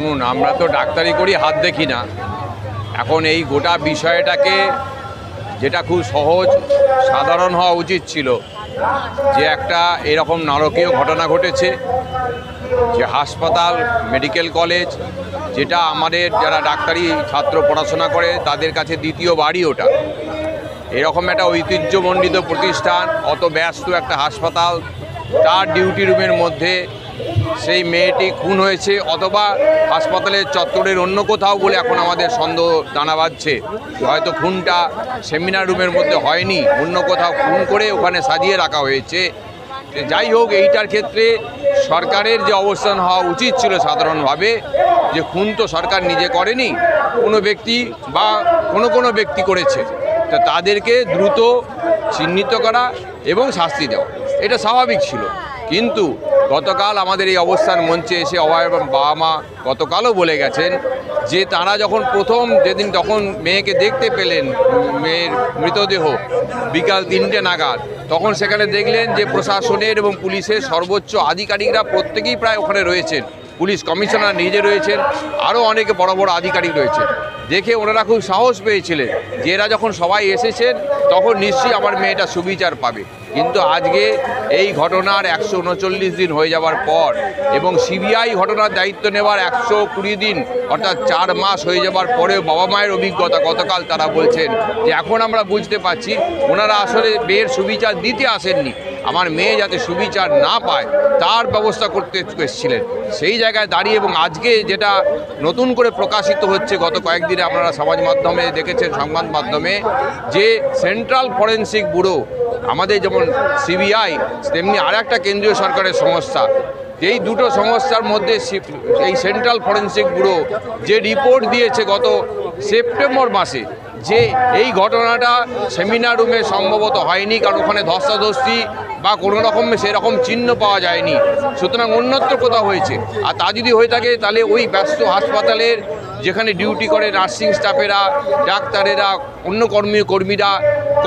শুনুন, আমরা তো ডাক্তারি করি, হাত দেখি না। এখন এই গোটা বিষয়টাকে যেটা খুব সহজ, সাধারণ হওয়া উচিত ছিল, যে একটা এরকম নারকীয় ঘটনা ঘটেছে, যে হাসপাতাল, মেডিকেল কলেজ, যেটা আমাদের যারা ডাক্তারি ছাত্র পড়াশোনা করে, তাদের কাছে দ্বিতীয় বাড়ি ওটা। এরকম একটা ঐতিহ্যমণ্ডিত প্রতিষ্ঠান, অত ব্যস্ত একটা হাসপাতাল, তার ডিউটি রুমের মধ্যে সেই মেয়েটি খুন হয়েছে অথবা হাসপাতালের চত্বরের অন্য কোথাও বলে এখন আমাদের সন্দেহ দানা বাঁধছে হয়তো খুনটা সেমিনার রুমের মধ্যে হয়নি, অন্য কোথাও খুন করে ওখানে সাজিয়ে রাখা হয়েছে। যাই হোক, এইটার ক্ষেত্রে সরকারের যে অবস্থান হওয়া উচিত ছিল সাধারণভাবে, যে খুন তো সরকার নিজে করেনি, কোনো ব্যক্তি বা কোনো কোনো ব্যক্তি করেছে। তা তাদেরকে দ্রুত চিহ্নিত করা এবং শাস্তি দেওয়া, এটা স্বাভাবিক ছিল। কিন্তু গতকাল আমাদের এই অবস্থান মঞ্চে এসে অভয় এবং বাবা মা গতকালও বলে গেছেন যে তারা যখন প্রথম যেদিন তখন মেয়েকে দেখতে পেলেন, মেয়ের মৃতদেহ বিকাল তিনটে নাগাদ, তখন সেখানে দেখলেন যে প্রশাসনের এবং পুলিশের সর্বোচ্চ আধিকারিকরা প্রত্যেকেই প্রায় ওখানে রয়েছেন। পুলিশ কমিশনার নিজে রয়েছেন, আরও অনেকে বড় বড় আধিকারিক রয়েছে। দেখে ওনারা খুব সাহস পেয়েছিলেন যে এরা যখন সবাই এসেছেন, তখন নিশ্চয়ই আমার মেয়েটা সুবিচার পাবে। কিন্তু আজকে এই ঘটনার একশো উনচল্লিশ দিন হয়ে যাওয়ার পর এবং সিবিআই ঘটনার দায়িত্ব নেওয়ার একশো কুড়ি দিন, অর্থাৎ চার মাস হয়ে যাওয়ার পরেও বাবা মায়ের অভিজ্ঞতা গতকাল তারা বলছেন যে এখন আমরা বুঝতে পারছি, ওনারা আসলে মেয়ের সুবিচার দিতে আসেননি। আমার মেয়ে যাতে সুবিচার না পায়, তার ব্যবস্থা করতে এসেছিলেন। সেই জায়গায় দাঁড়িয়ে এবং আজকে যেটা নতুন করে প্রকাশিত হচ্ছে, গত কয়েকদিনে আপনারা সমাজ মাধ্যমে দেখেছেন, সংবাদ মাধ্যমে, যে সেন্ট্রাল ফরেন্সিক ব্যুরো, আমাদের যেমন সিবিআই, তেমনি আর একটা কেন্দ্রীয় সরকারের সংস্থা, এই দুটো সংস্থার মধ্যে এই সেন্ট্রাল ফরেন্সিক ব্যুরো যে রিপোর্ট দিয়েছে গত সেপ্টেম্বর মাসে যে এই ঘটনাটা সেমিনার রুমে সম্ভবত হয়নি, কারণ ওখানে ধস্তাধস্তি বা কোনো রকম সেরকম চিহ্ন পাওয়া যায়নি। সুতরাং অন্যত্র কোথাও হয়েছে। আর তা যদি হয়ে থাকে, তাহলে ওই ব্যস্ত হাসপাতালের যেখানে ডিউটি করে নার্সিং স্টাফেরা ডাক্তারেরা, অন্য কর্মী, কর্মীরা,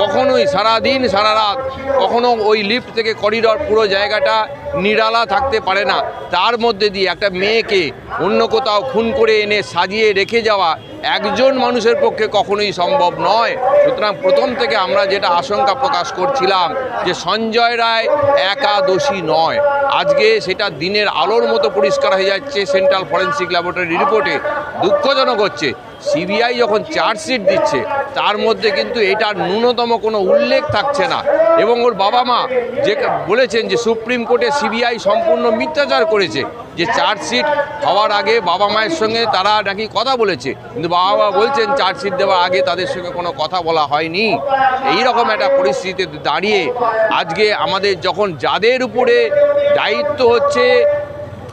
কখনোই সারাদিন সারা রাত কখনো ওই লিফট থেকে করিডর পুরো জায়গাটা নিরালা থাকতে পারে না। তার মধ্যে দিয়ে একটা মেয়েকে অন্য কোথাও খুন করে এনে সাজিয়ে রেখে যাওয়া একজন মানুষের পক্ষে কখনোই সম্ভব নয়। সুতরাং প্রথম থেকে আমরা যেটা আশঙ্কা প্রকাশ করছিলাম যে সঞ্জয় রায় একা দোষী নয়। আজকে সেটা দিনের আলোর মতো পরিষ্কার হয়ে যাচ্ছে সেন্ট্রাল ফরেন্সিক ল্যাবরেটরি রিপোর্টে দুঃখজনক হচ্ছে। সিবিআই যখন চার্জশিট দিচ্ছে, তার মধ্যে কিন্তু এটার ন্যূনতম কোনো উল্লেখ থাকছে না। এবং ওর বাবা মা যে বলেছেন যে সুপ্রিম কোর্টে সিবিআই সম্পূর্ণ মিথ্যাচার করেছে, যে চার্জশিট হওয়ার আগে বাবা মায়ের সঙ্গে তারা নাকি কথা বলেছে। কিন্তু বাবা মা বলছেন চার্জশিট দেওয়ার আগে তাদের সঙ্গে কোনো কথা বলা হয়নি। এই রকম একটা পরিস্থিতিতে দাঁড়িয়ে আজকে আমাদের যখন যাদের উপরে দায়িত্ব হচ্ছে,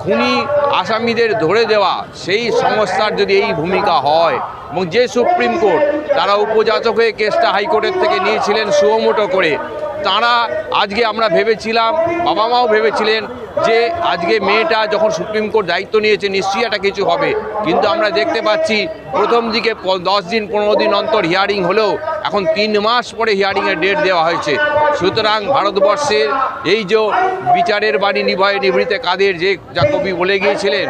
খুনি আসামিদের ধরে দেওয়া সেই সংস্থার যদি এই ভূমিকা হয় এবং যে সুপ্রিম কোর্ট তারা উপজাতক হয়ে কেসটা হাইকোর্টের থেকে নিয়েছিলেন সুমোটো করে, তারা আজকে আমরা ভেবেছিলাম, বাবা মাও ভেবেছিলেন যে আজকে মেয়েটা যখন সুপ্রিম কোর্ট দায়িত্ব নিয়েছে নিশ্চয়ই একটা কিছু হবে। কিন্তু আমরা দেখতে পাচ্ছি প্রথম দিকে দশ দিন, পনেরো দিন অন্তর হিয়ারিং হলেও এখন তিন মাস পরে হিয়ারিংয়ের ডেট দেওয়া হয়েছে। সুতরাং ভারতবর্ষের এই যে বিচারের বাণী নিভয়ে নিভৃতে কাদের যে যা কবি বলে গিয়েছিলেন,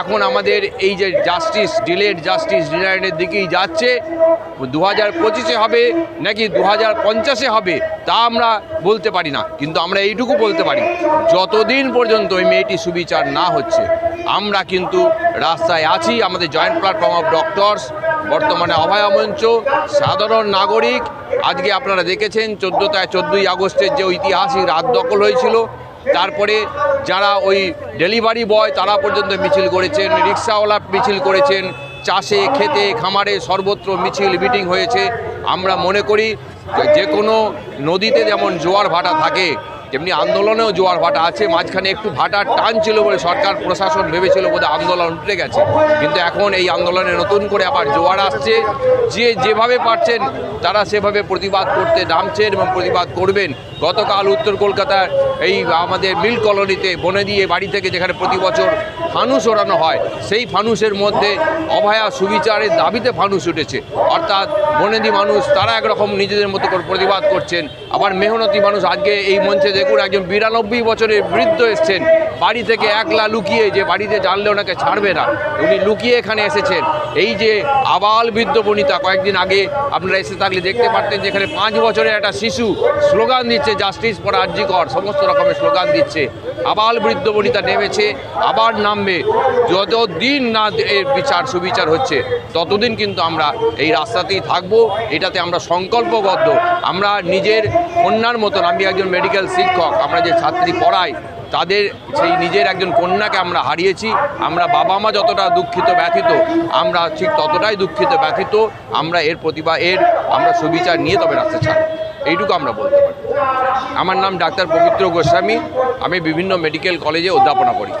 এখন আমাদের এই যে জাস্টিস, ডিলেড জাস্টিস ডিনাইডের দিকেই যাচ্ছে। দু হাজার পঁচিশে হবে নাকি দু হাজার পঞ্চাশে হবে, তা আমরা বলতে পারি না। কিন্তু আমরা এইটুকু বলতে পারি, যতদিন পর্যন্ত ওই মেয়েটি সুবিচার না হচ্ছে, আমরা কিন্তু রাস্তায় আছি। আমাদের জয়েন্ট প্ল্যাটফর্ম অফ ডক্টরস বর্তমানে অভয়া মঞ্চ, সাধারণ নাগরিক। আজকে আপনারা দেখেছেন, চোদ্দোটায় চোদ্দোই আগস্টের যে ঐতিহাসিক রাত দখল হয়েছিল, তারপরে যারা ওই ডেলিভারি বয়, তারা পর্যন্ত মিছিল করেছেন, রিক্সাওয়ালা মিছিল করেছেন, চাষে, খেতে, খামারে সর্বত্র মিছিল, মিটিং হয়েছে। আমরা মনে করি যে কোনো নদীতে যেমন জোয়ার ভাটা থাকে তেমনি আন্দোলনেও জোয়ার ভাটা আছে, মাঝখানে একটু ভাটার টান ছিল বলে সরকার, প্রশাসন ভেবেছিল বোধ আন্দোলন উঠে গেছে। কিন্তু এখন এই আন্দোলনে নতুন করে আবার জোয়ার আসছে। যে যেভাবে পারছেন, তারা সেভাবে প্রতিবাদ করতে নামছেন এবং প্রতিবাদ করবেন। গতকাল উত্তর কলকাতার এই আমাদের মিল কলোনিতে বনে দিয়ে বাড়ি থেকে যেখানে প্রতি বছর ফানুস ওড়ানো হয়, সেই ফানুসের মধ্যে অভয়া সুবিচারের দাবিতে ফানুস উঠেছে। অর্থাৎ বনেদি মানুষ তারা একরকম নিজেদের মতো করে প্রতিবাদ করছেন। আবার মেহনতি মানুষ আজকে এই মঞ্চে দেখুন একজন বিরানব্বই বছরের বৃদ্ধ এসছেন। বাড়ি থেকে একলা লুকিয়ে যে বাড়িতে জানলে ওনাকে ছাড়বে না, উনি লুকিয়ে এখানে এসেছেন। এই যে আবাল বৃদ্ধ বনিতা কয়েকদিন আগে আপনারা এসে থাকলে দেখতে পারতেন যেখানে পাঁচ বছরের একটা শিশু স্লোগান দিচ্ছে জাস্টিস ফর আর্জিকর সমস্ত রকমের স্লোগান দিচ্ছে। আবার বৃদ্ধ বনিতা নেমেছে, আবার নামবে। যতদিন না এর বিচার, সুবিচার হচ্ছে, ততদিন কিন্তু আমরা এই রাস্তাতেই থাকব। এটাতে আমরা সংকল্পবদ্ধ। আমরা নিজের কন্যার মতন, আমি একজন মেডিকেল শিক্ষক, আমরা যে ছাত্রী পড়াই, তাদের সেই নিজের একজন কন্যাকে আমরা হারিয়েছি। আমরা বাবা মা যতটা দুঃখিত, ব্যথিত, আমরা ঠিক ততটাই দুঃখিত, ব্যথিত। আমরা এর প্রতিভা, এর আমরা সুবিচার নিয়ে তবে রাস্তা ছাড়ব। এইটুকু আমরা বলতে পারি। আমার নাম ডাক্তার পবিত্র গোস্বামী। আমি বিভিন্ন মেডিকেল কলেজে অধ্যাপনা করি।